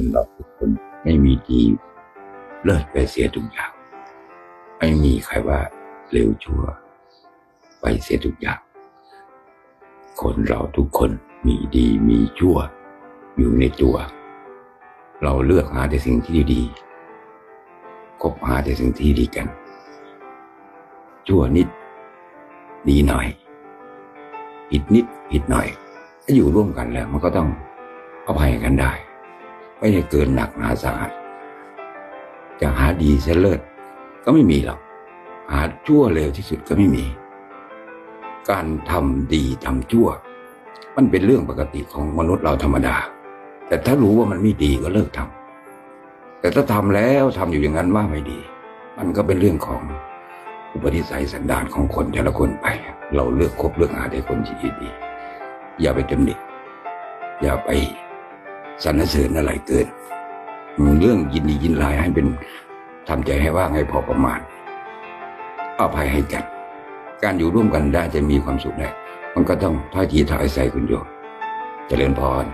คนเราทุกคนไม่มีดีเลิศไปเสียทุกอย่าง ไม่มีใครว่าเร็วชั่ว ไปเสียทุกอย่าง คนเราทุกคนมีดีมีชั่ว อยู่ในตัว เราเลือกหาแต่สิ่งที่ดีๆคบหาแต่สิ่งที่ดีกัน ชั่วนิด ดีหน่อยผิดนิดผิดหน่อยถ้าอยู่ร่วมกันแล้ว มันก็ต้องอภัยกันได้ ไม่ได้เกินหนักหนาสาหัสจะหาดีเสเลิศก็ไม่มีหรอก หาชั่วเร็วที่สุดก็ไม่มี การทำดีทำชั่ว มันเป็นเรื่องปกติของมนุษย์เราธรรมดา แต่ถ้ารู้ว่ามันไม่ดีก็เลิกทำแต่ถ้าทำแล้วทำอยู่อย่างนั้นว่าไม่ดี มันก็เป็นเรื่องของอุปนิสัยสันดานของคนแต่ละคนไป เราเลือกคบเลือกหาแต่คนที่ดี อย่าไปตำหนิอย่าไป สรรเสริญอะไรเกินเรื่องยินดียินลายให้เป็นทำใจให้ว่างให้พอประมาณอภัยให้กันการอยู่ร่วมกันได้จะมีความสุขได้มันก็ต้องท่าทีถ่ายใส่คุณโยมเจริญพร